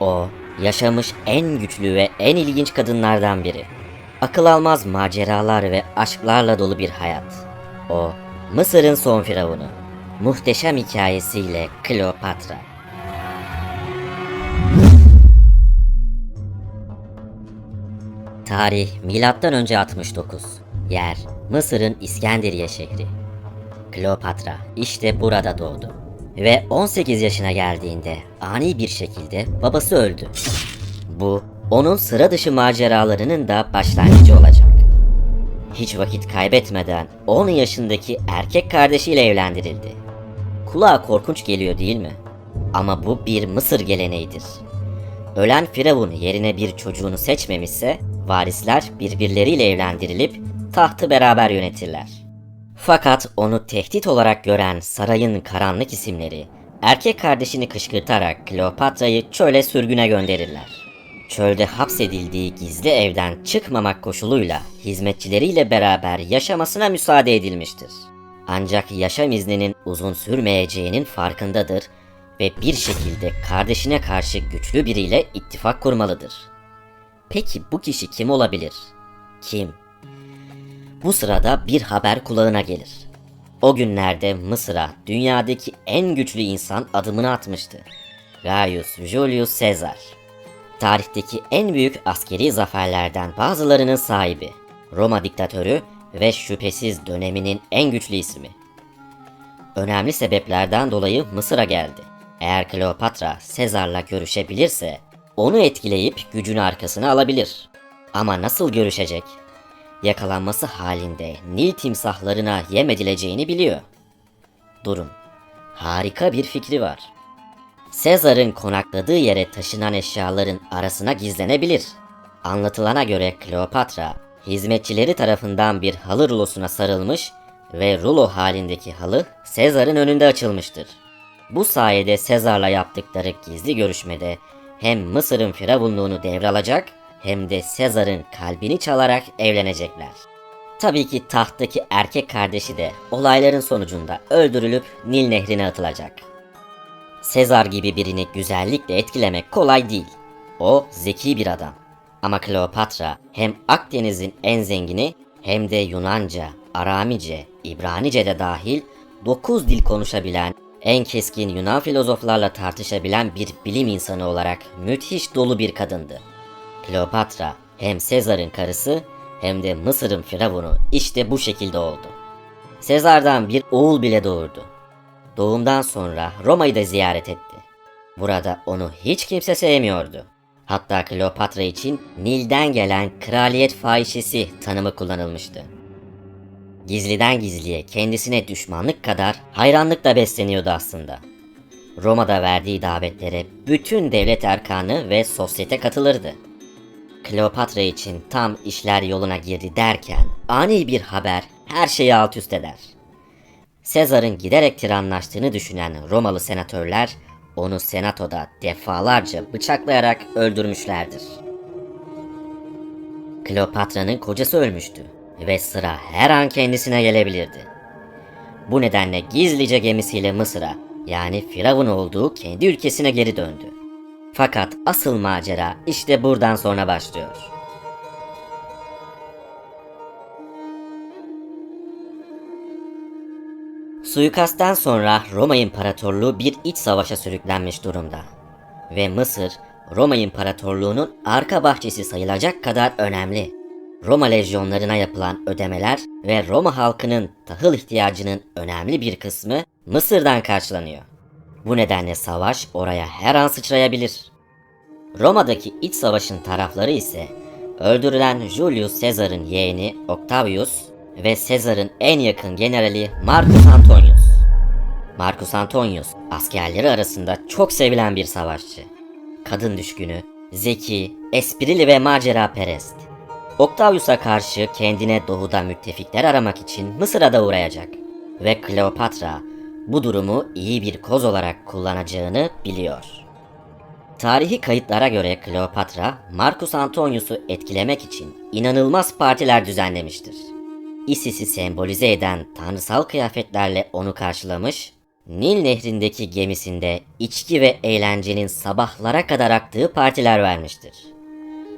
O, yaşamış en güçlü ve en ilginç kadınlardan biri. Akıl almaz maceralar ve aşklarla dolu bir hayat. O, Mısır'ın son firavunu. Muhteşem hikayesiyle Kleopatra. Tarih milattan önce 69. Yer Mısır'ın İskenderiye şehri. Kleopatra işte burada doğdu. Ve 18 yaşına geldiğinde ani bir şekilde babası öldü. Bu onun sıra dışı maceralarının da başlangıcı olacak. Hiç vakit kaybetmeden 10 yaşındaki erkek kardeşiyle evlendirildi. Kulağa korkunç geliyor değil mi? Ama bu bir Mısır geleneğidir. Ölen firavun yerine bir çocuğunu seçmemişse varisler birbirleriyle evlendirilip tahtı beraber yönetirler. Fakat onu tehdit olarak gören sarayın karanlık isimleri erkek kardeşini kışkırtarak Kleopatra'yı çöle sürgüne gönderirler. Çölde hapsedildiği gizli evden çıkmamak koşuluyla hizmetçileriyle beraber yaşamasına müsaade edilmiştir. Ancak yaşam izninin uzun sürmeyeceğinin farkındadır ve bir şekilde kardeşine karşı güçlü biriyle ittifak kurmalıdır. Peki bu kişi kim olabilir? Kim? Bu sırada bir haber kulağına gelir. O günlerde Mısır'a dünyadaki en güçlü insan adımını atmıştı. Gaius Julius Caesar. Tarihteki en büyük askeri zaferlerden bazılarının sahibi. Roma diktatörü ve şüphesiz döneminin en güçlü ismi. Önemli sebeplerden dolayı Mısır'a geldi. Eğer Kleopatra Sezar'la görüşebilirse onu etkileyip gücünü arkasına alabilir. Ama nasıl görüşecek? Yakalanması halinde Nil timsahlarına yem edileceğini biliyor. Durun. Harika bir fikri var. Sezar'ın konakladığı yere taşınan eşyaların arasına gizlenebilir. Anlatılana göre Kleopatra, hizmetçileri tarafından bir halı rulosuna sarılmış ve rulo halindeki halı Sezar'ın önünde açılmıştır. Bu sayede Sezar'la yaptıkları gizli görüşmede hem Mısır'ın firavunluğunu devralacak hem de Sezar'ın kalbini çalarak evlenecekler. Tabii ki tahttaki erkek kardeşi de olayların sonucunda öldürülüp Nil nehrine atılacak. Sezar gibi birini güzellikle etkilemek kolay değil. O zeki bir adam. Ama Kleopatra hem Akdeniz'in en zengini hem de Yunanca, Aramice, İbranice de dahil 9 dil konuşabilen, en keskin Yunan filozoflarla tartışabilen bir bilim insanı olarak müthiş dolu bir kadındı. Kleopatra hem Sezar'ın karısı hem de Mısır'ın firavunu işte bu şekilde oldu. Sezar'dan bir oğul bile doğurdu. Doğumdan sonra Roma'yı da ziyaret etti. Burada onu hiç kimse sevmiyordu. Hatta Kleopatra için Nil'den gelen kraliyet fahişesi tanımı kullanılmıştı. Gizliden gizliye kendisine düşmanlık kadar hayranlıkla besleniyordu aslında. Roma'da verdiği davetlere bütün devlet erkanı ve sosyete katılırdı. Kleopatra için tam işler yoluna girdi derken ani bir haber her şeyi alt üst eder. Sezar'ın giderek tiranlaştığını düşünen Romalı senatörler onu senatoda defalarca bıçaklayarak öldürmüşlerdir. Kleopatra'nın kocası ölmüştü ve sıra her an kendisine gelebilirdi. Bu nedenle gizlice gemisiyle Mısır'a yani Firavun olduğu kendi ülkesine geri döndü. Fakat asıl macera işte buradan sonra başlıyor. Suikasttan sonra Roma İmparatorluğu bir iç savaşa sürüklenmiş durumda. Ve Mısır, Roma İmparatorluğu'nun arka bahçesi sayılacak kadar önemli. Roma lejyonlarına yapılan ödemeler ve Roma halkının tahıl ihtiyacının önemli bir kısmı Mısır'dan karşılanıyor. Bu nedenle savaş oraya her an sıçrayabilir. Roma'daki iç savaşın tarafları ise öldürülen Julius Caesar'ın yeğeni Octavius ve Caesar'ın en yakın generali Marcus Antonius. Marcus Antonius askerleri arasında çok sevilen bir savaşçı. Kadın düşkünü, zeki, esprili ve macera perest. Octavius'a karşı kendine doğuda müttefikler aramak için Mısır'a da uğrayacak. Ve Kleopatra bu durumu iyi bir koz olarak kullanacağını biliyor. Tarihi kayıtlara göre Kleopatra, Marcus Antonius'u etkilemek için inanılmaz partiler düzenlemiştir. Isis'i sembolize eden tanrısal kıyafetlerle onu karşılamış, Nil nehrindeki gemisinde içki ve eğlencenin sabahlara kadar aktığı partiler vermiştir.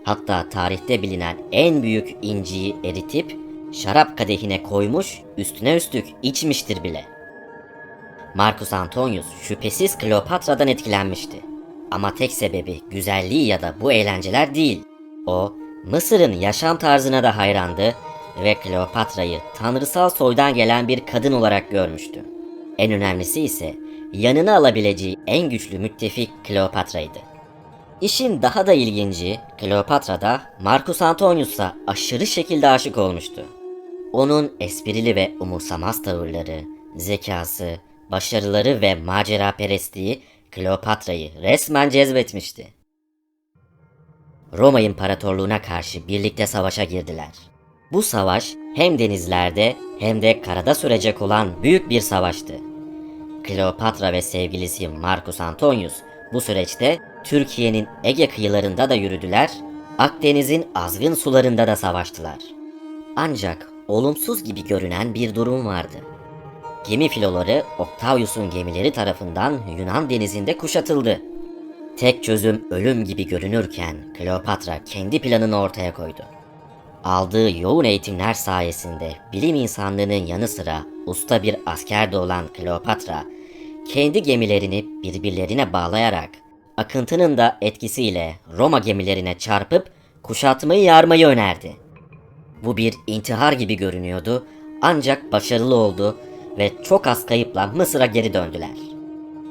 Hatta tarihte bilinen en büyük inciyi eritip şarap kadehine koymuş üstüne üstlük içmiştir bile. Marcus Antonius şüphesiz Kleopatra'dan etkilenmişti. Ama tek sebebi güzelliği ya da bu eğlenceler değil. O, Mısır'ın yaşam tarzına da hayrandı ve Kleopatra'yı tanrısal soydan gelen bir kadın olarak görmüştü. En önemlisi ise yanına alabileceği en güçlü müttefik Kleopatra'ydı. İşin daha da ilginci, Kleopatra da Marcus Antonius'a aşırı şekilde aşık olmuştu. Onun esprili ve umursamaz tavırları, zekası, başarıları ve macera perestliği Kleopatra'yı resmen cezbetmişti. Roma İmparatorluğu'na karşı birlikte savaşa girdiler. Bu savaş hem denizlerde hem de karada sürecek olan büyük bir savaştı. Kleopatra ve sevgilisi Marcus Antonius bu süreçte Türkiye'nin Ege kıyılarında da yürüdüler, Akdeniz'in azgın sularında da savaştılar. Ancak olumsuz gibi görünen bir durum vardı. Gemi filoları Octavius'un gemileri tarafından Yunan denizinde kuşatıldı. Tek çözüm ölüm gibi görünürken Kleopatra kendi planını ortaya koydu. Aldığı yoğun eğitimler sayesinde bilim insanlığının yanı sıra usta bir asker de olan Kleopatra, kendi gemilerini birbirlerine bağlayarak akıntının da etkisiyle Roma gemilerine çarpıp kuşatmayı yarmayı önerdi. Bu bir intihar gibi görünüyordu ancak başarılı oldu ve çok az kayıpla Mısır'a geri döndüler.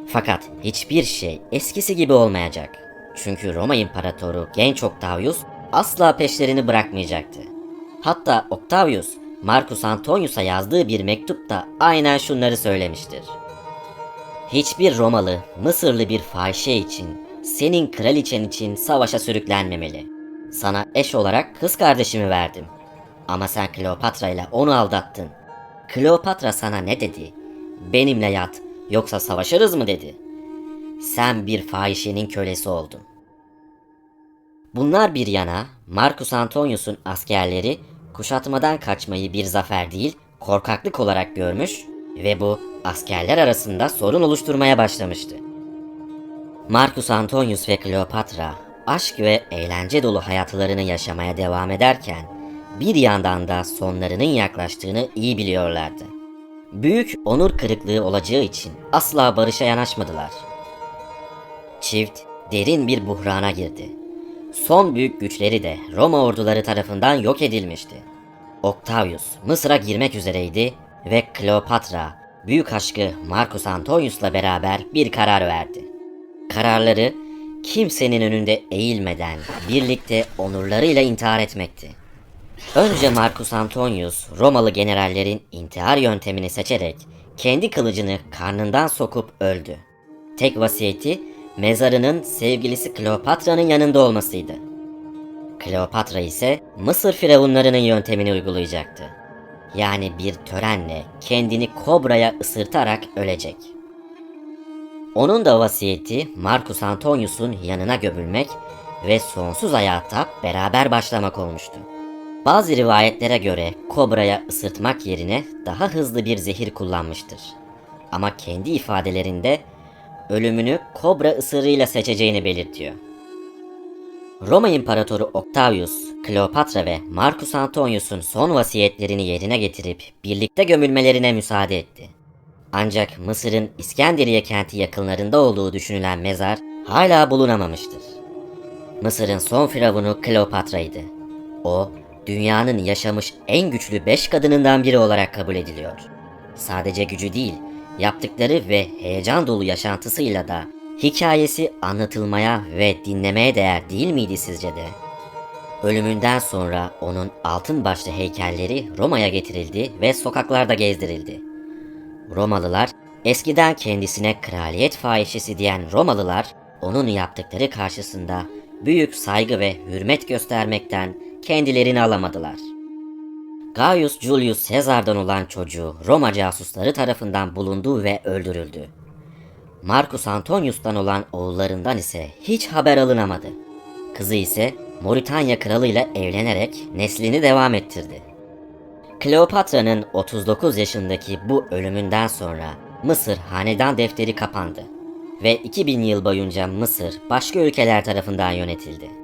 Fakat hiçbir şey eskisi gibi olmayacak. Çünkü Roma İmparatoru genç Octavius asla peşlerini bırakmayacaktı. Hatta Octavius, Marcus Antonius'a yazdığı bir mektupta aynen şunları söylemiştir. Hiçbir Romalı, Mısırlı bir fahişe için, senin kraliçen için savaşa sürüklenmemeli. Sana eş olarak kız kardeşimi verdim. Ama sen Kleopatra ile onu aldattın. Kleopatra sana ne dedi? Benimle yat, yoksa savaşırız mı dedi. Sen bir fahişenin kölesi oldun. Bunlar bir yana, Marcus Antonius'un askerleri kuşatmadan kaçmayı bir zafer değil, korkaklık olarak görmüş ve bu askerler arasında sorun oluşturmaya başlamıştı. Marcus Antonius ve Kleopatra aşk ve eğlence dolu hayatlarını yaşamaya devam ederken bir yandan da sonlarının yaklaştığını iyi biliyorlardı. Büyük onur kırıklığı olacağı için asla barışa yanaşmadılar. Çift derin bir buhrana girdi. Son büyük güçleri de Roma orduları tarafından yok edilmişti. Octavius Mısır'a girmek üzereydi ve Kleopatra büyük aşkı Marcus Antonius'la beraber bir karar verdi. Kararları kimsenin önünde eğilmeden birlikte onurlarıyla intihar etmekti. Önce Marcus Antonius Romalı generallerin intihar yöntemini seçerek kendi kılıcını karnından sokup öldü. Tek vasiyeti mezarının sevgilisi Kleopatra'nın yanında olmasıydı. Kleopatra ise Mısır firavunlarının yöntemini uygulayacaktı. Yani bir törenle kendini kobraya ısırtarak ölecek. Onun da vasiyeti Marcus Antonius'un yanına gömülmek ve sonsuz hayata beraber başlamak olmuştu. Bazı rivayetlere göre kobraya ısırtmak yerine daha hızlı bir zehir kullanmıştır. Ama kendi ifadelerinde ölümünü kobra ısırığıyla seçeceğini belirtiyor. Roma İmparatoru Octavius, Kleopatra ve Marcus Antonius'un son vasiyetlerini yerine getirip birlikte gömülmelerine müsaade etti. Ancak Mısır'ın İskenderiye kenti yakınlarında olduğu düşünülen mezar hala bulunamamıştır. Mısır'ın son firavunu Kleopatra'ydı. O, dünyanın yaşamış en güçlü beş kadınından biri olarak kabul ediliyor. Sadece gücü değil, yaptıkları ve heyecan dolu yaşantısıyla da hikayesi anlatılmaya ve dinlemeye değer değil miydi sizce de? Ölümünden sonra onun altın başlı heykelleri Roma'ya getirildi ve sokaklarda gezdirildi. Romalılar eskiden kendisine kraliyet fahişesi diyen Romalılar onun yaptıkları karşısında büyük saygı ve hürmet göstermekten kendilerini alamadılar. Gaius Julius Caesar'dan olan çocuğu Roma casusları tarafından bulundu ve öldürüldü. Marcus Antonius'tan olan oğullarından ise hiç haber alınamadı. Kızı ise Moritanya kralıyla evlenerek neslini devam ettirdi. Kleopatra'nın 39 yaşındaki bu ölümünden sonra Mısır hanedan defteri kapandı ve 2000 yıl boyunca Mısır başka ülkeler tarafından yönetildi.